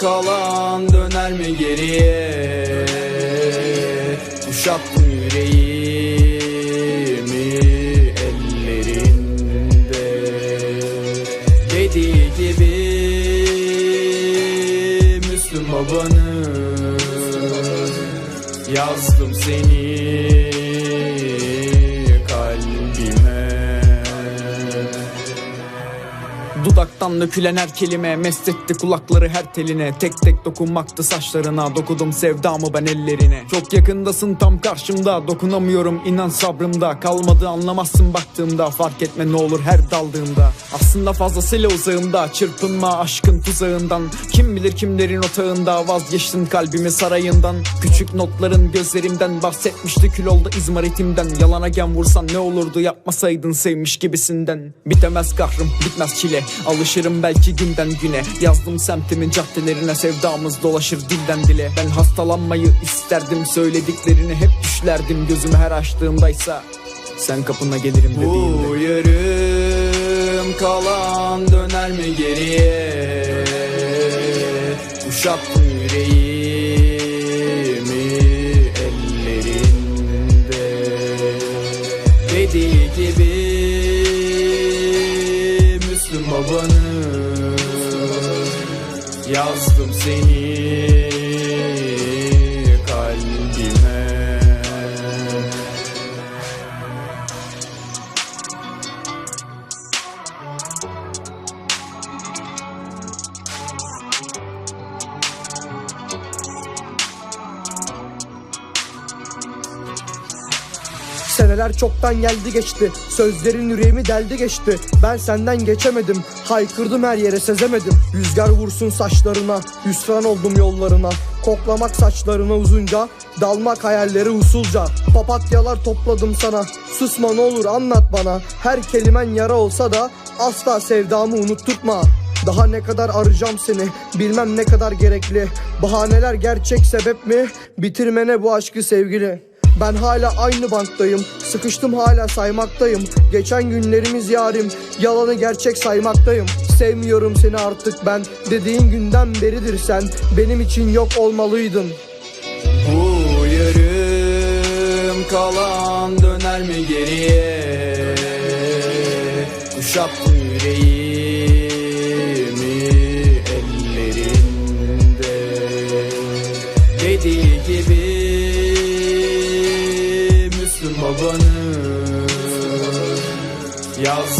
kalan döner mi geriye? Kuşattın yüreğimi ellerinde. Dediği gibi Müslüm babanın Yazdım seni Dudaktan dökülen her kelime Mest etti kulakları her teline. Tek tek dokunmaktı saçlarına Dokudum sevdamı ben ellerine. Çok yakındasın tam karşımda Dokunamıyorum inan sabrımda. Kalmadı anlamazsın baktığımda Fark etme ne olur her daldığımda. Aslında fazlasıyla uzağımda Çırpınma aşkın tuzağından. Kim bilir kimlerin otağında Vazgeçtin kalbimi sarayından. Küçük notların gözlerimden Bahsetmişti kül oldu izmaritimden. Yalana gem vursan ne olurdu Yapmasaydın sevmiş gibisinden. Bitemez kahrım bitmez çile Alışırım belki günden güne. Yazdım semtimin caddelerine Sevdamız dolaşır dilden dile. Ben hastalanmayı isterdim Söylediklerini hep düşlerdim. Gözümü her açtığımdaysa Sen kapına gelirim dediğinde Bu yarım kalan döner mi geriye? Kuşattın yüreğimi ellerinde. Dediği gibi Babanın Yazdım seni Seneler çoktan geldi geçti. Sözlerin yüreğimi deldi geçti. Ben senden geçemedim. Haykırdım her yere sezemedim. Rüzgar vursun saçlarına. Hüsran oldum yollarına. Koklamak saçlarına uzunca. Dalmak hayalleri usulca. Papatyalar topladım sana. Susma ne olur anlat bana. Her kelimen yara olsa da Asla sevdamı unutturma daha ne kadar arayacağım seni? Bilmem ne kadar gerekli. Bahaneler gerçek sebep mi? Bitirmene bu aşkı sevgili ben hala aynı banktayım. Sıkıştım hala saymaktayım. Geçen günlerimiz yarim. Yalanı gerçek saymaktayım. Sevmiyorum seni artık ben. Dediğin günden beridir sen. Benim için yok olmalıydın. Bu yarım kalan döner mi geriye? Kuşattın yüreğimi Müslüm babanın Yazdım seni